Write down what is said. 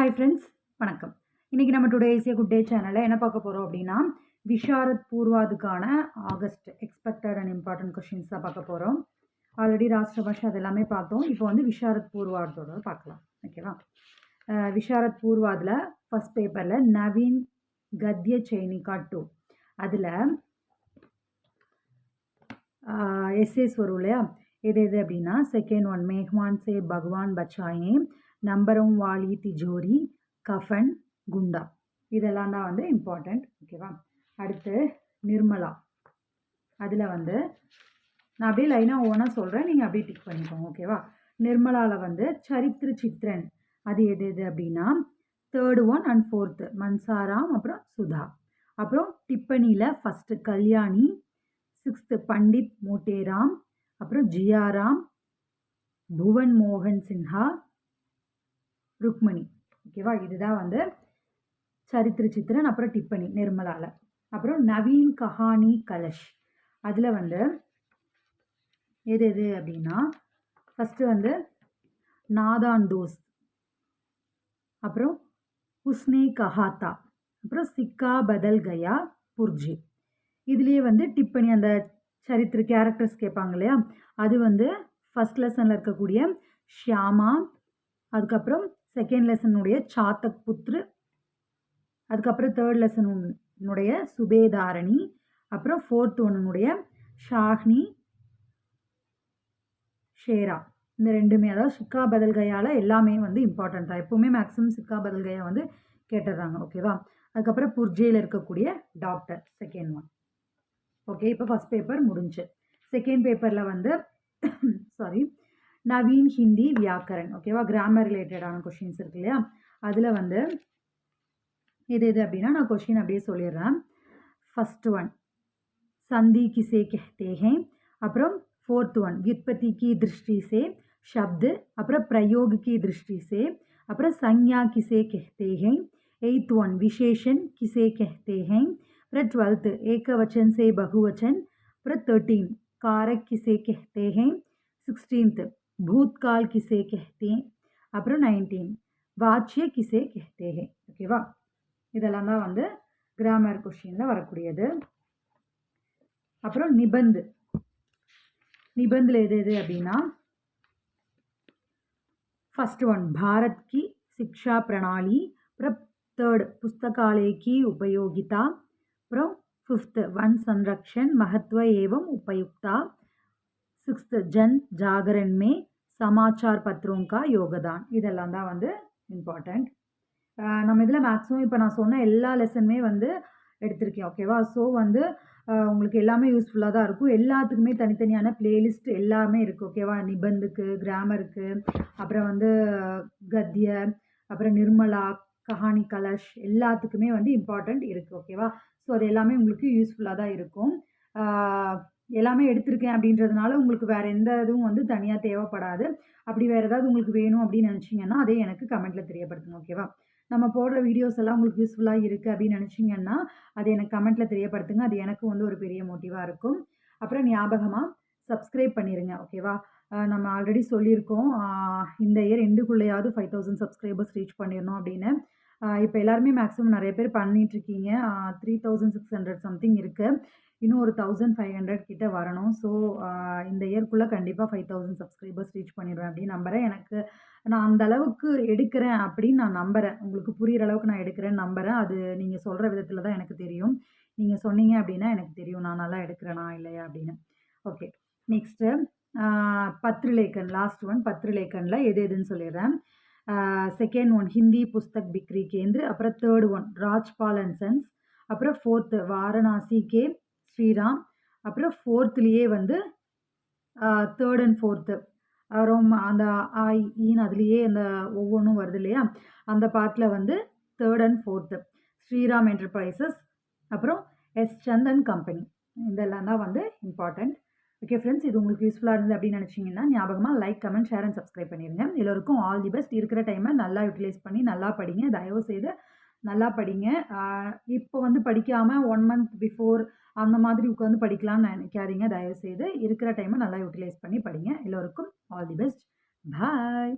Hi friends வணக்கம். இன்றைக்கி நம்ம டுடே ஏ குட் டே சேனலில் என்ன பார்க்க போகிறோம் அப்படின்னா Visharad பூர்வாதுக்கான August expected and important questions தான் பார்க்க போகிறோம் ஆல்ரெடி ராஷ்டிர பாஷை அது எல்லாமே பார்த்தோம். இப்போ வந்து விஷாரத் பூர்வாதோட பார்க்கலாம். ஓகேவா விஷாரத் பூர்வாதில் ஃபஸ்ட் பேப்பரில் நவீன் கத்ய சைனிகா டூ அதில் எஸ்ஏஸ் வரும் இல்லையா? எது எது அப்படின்னா செகண்ட் ஒன் மேஹ்மான் சே பகவான் பச்சாயே நம்பரும் வாலி திஜோரி கஃபன் குண்டா. இதெல்லாம் தான் வந்து இம்பார்ட்டண்ட் ஓகேவா அடுத்து நிர்மலா. அதில் வந்து நான் அப்படியே லைனாக ஒவ்வொன்றா சொல்கிறேன் நீங்கள் அப்படியே டிக் பண்ணிக்கோங்க ஓகேவா நிர்மலாவில் வந்து சரித்திர சித்ரன். அது எது எது அப்படின்னா third one and fourth Mansaram அப்புறம் சுதா. அப்புறம் டிப்பனியில் ஃபஸ்ட்டு கல்யாணி சிக்ஸ்த்து பண்டித் மோட்டேராம் அப்புறம் ஜியாராம் புவன் மோகன் சின்ஹா ருக்மணி. ஓகேவா? இதுதான் வந்து சரித்திர சித்திரன் அப்புறம் டிப்பனி நிர்மலால. அப்புறம் நவீன் கஹானி கலஷ். அதில் வந்து எது எது அப்படின்னா ஃபஸ்ட்டு வந்து நாதான் தோஸ் அப்புறம் உஸ்னே கஹாத்தா. அப்புறம் சிக்கா பதல் கயா புர்ஜி. இதுலேயே வந்து டிப்பனி அந்த சரித்திர கேரக்டர்ஸ் கேட்பாங்க இல்லையா? அது வந்து ஃபஸ்ட் லெசனில் இருக்கக்கூடிய ஷியாமா அதுக்கப்புறம் செகண்ட் லெசனுடைய சாத்தக் புத்ரு அதுக்கப்புறம் தேர்ட் லெசனுடைய சுபேதாரணி அப்புறம் ஃபோர்த் ஒன்னுடைய ஷாஹ்னி ஷேரா. இந்த ரெண்டுமே அதாவது சிக்கா பதில்கையால் எல்லாமே வந்து இம்பார்ட்டண்ட் தான். எப்போவுமே மேக்ஸிமம் சிக்கா பதில்கையை வந்து கேட்டுடுறாங்க ஓகேவா அதுக்கப்புறம் புர்ஜையில் இருக்கக்கூடிய டாக்டர் செகண்ட் ஒன் ஓகே இப்போ ஃபஸ்ட் பேப்பர் முடிஞ்சு. செகண்ட் பேப்பரில் வந்து சாரி நவீன் ஹிந்தி வியாக்கரன் ஓகேவா கிராமர் ரிலேட்டடான கொஷின்ஸ் இருக்கு இல்லையா? அதில் வந்து எது எது அப்படின்னா நான் கொஷின் அப்படியே சொல்லிடுறேன். ஃபஸ்ட் ஒன் சந்தி கிசே கெஹ்தேஹே அப்புறம் ஃபோர்த் ஒன் வியுற்பத்தி கி திருஷ்டி சே ஷப்து அப்புறம் பிரயோக் கி திருஷ்டி சே அப்புறம் சஞ்ஞா கிசே கெஹ்தேஹே எயித் ஒன் விசேஷன் கிசே கெஹ்தேஹே அப்புறம் டுவெல்த்து ஏகவச்சன் சே பகுவச்சன். அப்புறம் தேர்ட்டீன் காரக் கிசே கெஹ்தேஹே சிக்ஸ்டீன்த்து किसे कहते हैं सिक्सटीनथ भूतकाल किसे कहते हैं அப்புறம் நைன்டீன் வாட்சிய கிசே கெஹ்தேஹே ஓகேவா இதெல்லாம் தான் வந்து கிராமர் கொஷினில் வரக்கூடியது அப்புறம் நிபந்து நிபந்தில் எது எது அப்படின்னா फर्स्ट वन भारत की शिक्षा प्रणाली फिर थर्ड पुस्तकालय की उपयोगिता फिर फिफ्थ वन संरक्षण महत्व एवं उपयुक्ता सिक्स्थ जन சமாச்சார் பத்ரோங்கா யோகதான். இதெல்லாம் தான் வந்து இம்பார்ட்டண்ட் நம்ம இதில் மேக்ஸிமம் இப்போ நான் சொன்ன எல்லா லெசனுமே வந்து எடுத்திருக்கேன் ஓகேவா ஸோ வந்து உங்களுக்கு எல்லாமே யூஸ்ஃபுல்லாக தான் இருக்கும். எல்லாத்துக்குமே தனித்தனியான பிளேலிஸ்ட் எல்லாமே இருக்குது ஓகேவா நிபந்துக்கு கிராமருக்கு அப்புறம் வந்து கத்திய அப்புறம் நிர்மலா கஹானி கலஷ் எல்லாத்துக்குமே வந்து இம்பார்ட்டண்ட் இருக்குது ஓகேவா ஸோ அது எல்லாமே உங்களுக்கு யூஸ்ஃபுல்லாக தான் இருக்கும். எல்லாமே எடுத்திருக்கேன் அப்படின்றதுனால உங்களுக்கு வேறு எந்த இதுவும் வந்து தனியாக தேவைப்படாது. அப்படி வேறு ஏதாவது உங்களுக்கு வேணும் அப்படின்னு நினச்சிங்கன்னா அதே எனக்கு கமெண்ட்டில் தெரியப்படுத்துங்க ஓகேவா நம்ம போடுற வீடியோஸ் எல்லாம் உங்களுக்கு யூஸ்ஃபுல்லாக இருக்குது அப்படின்னு நினச்சிங்கன்னா அது எனக்கு கமெண்ட்டில் தெரியப்படுத்துங்க. அது எனக்கு வந்து ஒரு பெரிய மோட்டிவாக இருக்கும். அப்புறம் ஞாபகமாக சப்ஸ்கிரைப் பண்ணிடுங்க ஓகேவா நம்ம ஆல்ரெடி சொல்லியிருக்கோம். இந்த இயர் எண்டுக்குள்ளேயாவது ஃபைவ் தௌசண்ட் சப்ஸ்கிரைபர்ஸ் ரீச் பண்ணிடணும் அப்படின்னு. இப்போ எல்லாருமே மேக்ஸிமம் நிறைய பேர் பண்ணிகிட்ருக்கீங்க three thousand six hundred something இருக்குது இன்னும் ஒரு தௌசண்ட் ஃபைவ் ஹண்ட்ரட் கிட்ட வரணும். ஸோ இந்த இயர்க்குள்ளே கண்டிப்பாக ஃபைவ் தௌசண்ட் சப்ஸ்கிரைபர்ஸ் ரீச் பண்ணிடுவேன் அப்படின்னு நம்புகிறேன் எனக்கு நான் அந்த அளவுக்கு எடுக்கிறேன் அப்படின்னு நான் நம்புகிறேன் உங்களுக்கு புரிகிற அளவுக்கு நான் எடுக்கிறேன்னு நம்புகிறேன் அது நீங்கள் சொல்கிற விதத்தில் தான் எனக்கு தெரியும். நீங்கள் சொன்னீங்க அப்படின்னா எனக்கு தெரியும். நான் நல்லா எடுக்கிறேனா இல்லையா அப்படின்னு. ஓகே நெக்ஸ்ட்டு பத்ரிலேக்கன் லாஸ்ட் ஒன் பத்ரிலேக்கனில் எது எதுன்னு சொல்லிடுறேன். செகண்ட் ஒன் ஹிந்தி புஸ்தக் பிக்ரி கேந்திர அப்புறம் third one Rajpal and sons அப்புறம் ஃபோர்த்து வாரணாசி கே ஸ்ரீராம் அப்புறம் ஃபோர்த்துலேயே வந்து தேர்ட் அண்ட் ஃபோர்த்து ரொம்ப அந்த ஆ ஈன்னு e அதுலேயே அந்த ஒவ்வொன்றும் வருது இல்லையா? அந்த பார்ட்டில் வந்து third and fourth Shriram enterprises அப்புறம் எஸ் சந்தன் கம்பெனி இதெல்லாம் தான் வந்து இம்பார்ட்டண்ட் ஓகே ஃப்ரெண்ட்ஸ் இது உங்களுக்கு யூஸ்ஃபுல்லாக இருந்தது அப்படின்னு நினச்சிங்கன்னா ஞாபகமாக like comment share and subscribe பண்ணிடுங்க எல்லோருக்கும் ஆல் தி பெஸ்ட் இருக்கிற டைமை நல்லா யூட்டிலைஸ் பண்ணி நல்லா படிங்க. தயவு செய்து நல்லா படிங்க. இப்போ வந்து படிக்காமல் ஒன் மந்த் பிஃபோர் அந்த மாதிரி உட்காந்து படிக்கலாம்னு நினைக்காதீங்க. தயவு செய்து இருக்கிற டைமை நல்லா யூட்டிலைஸ் பண்ணி படிங்க. எல்லோருக்கும் ஆல் தி பெஸ்ட் பாய்